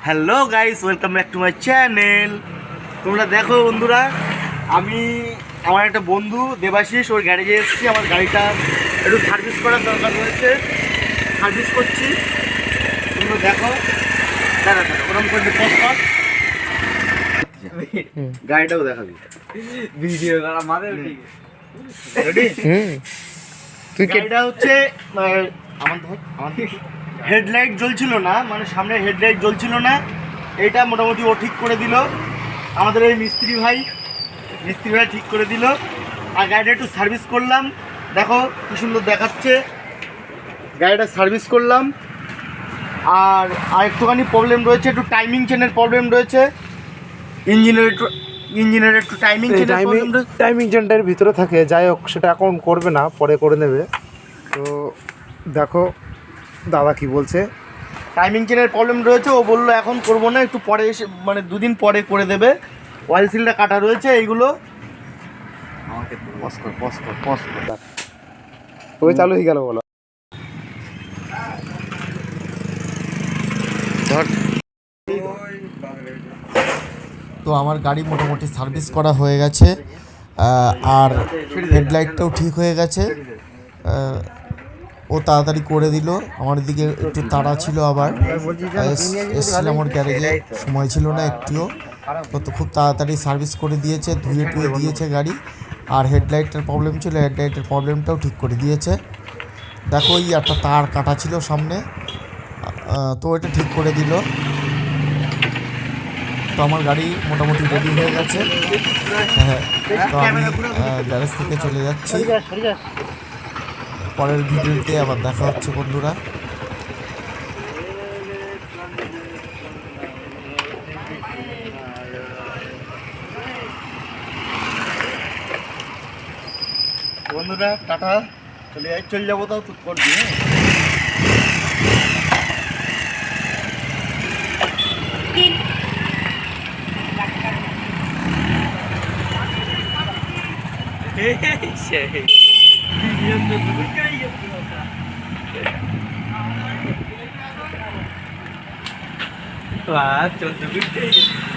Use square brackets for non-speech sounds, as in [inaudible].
Hello guys welcome back to my channel তোমরা দেখো বন্ধুরা আমি আমার একটা বন্ধু দেবাশিস ওর গ্যারেজে এসেছি আমার গাড়িটা একটু সার্ভিস করার দরকার রয়েছে। সার্ভিস করছি। তোমরা দেখো। দাঁড়া দাঁড়া ওরকম করতে পথ গাড়িটাও দেখাবি ভিডিও করা মাদের রেডি তুই গাড়িটা হচ্ছে আমার ধর আমার হেডলাইট জ্বলছিল না মানে সামনে হেডলাইট জ্বলছিল না। এটা মোটামুটি ও ঠিক করে দিল। আমাদের এই মিস্ত্রি ভাই মিস্ত্রি ভাই ঠিক করে দিল। আর গাড়িটা একটু সার্ভিস করলাম। দেখো কি সুন্দর দেখাচ্ছে। গাড়িটা সার্ভিস করলাম। আর আর একটুখানি প্রবলেম রয়েছে একটু টাইমিং চেনের প্রবলেম রয়েছে। ইঞ্জিনের একটু ইঞ্জিনের একটু টাইমিং টাইমিং টাইমিং জেনটার ভিতরে থাকে। যাই হোক সেটা এখন করবে না পরে করে নেবে। তো দেখো দাদা কি বলছে? টাইমিং চেনের প্রবলেম রয়েছে ও বলল এখন করব না একটু পরে এসে মানে দুদিন পরে করে দেবে। অয়েল সিলটা কাটা রয়েছে এইগুলো। কর কর কর ওই চালু হয়ে গেল বলো। তো আমার গাড়ি মোটামুটি সার্ভিস করা হয়ে গেছে আর হেডলাইটটাও ঠিক হয়ে গেছে ও তাড়াতাড়ি করে দিল। আমার দিকে একটু তাড়া ছিল আবার। এস- এসছিলাম ওর গ্যারেজে। সময় ছিল না একটুও। তো খুব তাড়াতাড়ি সার্ভিস করে দিয়েছে, ধুয়ে টুয়ে দিয়েছে গাড়ি। আর হেডলাইটের প্রবলেম ছিল, হেডলাইটের প্রবলেমটাও ঠিক করে দিয়েছে। দেখো ওই একটা তার কাটা ছিল সামনে। তো এটা ঠিক করে দিল। তো আমার গাড়ি মোটামুটি রেডি হয়ে গেছে। হ্যাঁ তো আমি গ্যারেজ থেকে চলে যাচ্ছি। পরের ভিডিওতে আবার দেখা হচ্ছে বন্ধুরা। বন্ধুরা টাটা। চলে যাই চলে যাব তাও তো করবি হ্যাঁ? [laughs] সেই। ভিডিও তো দূর করে গেছে বাহ চোদ্দ মিনিট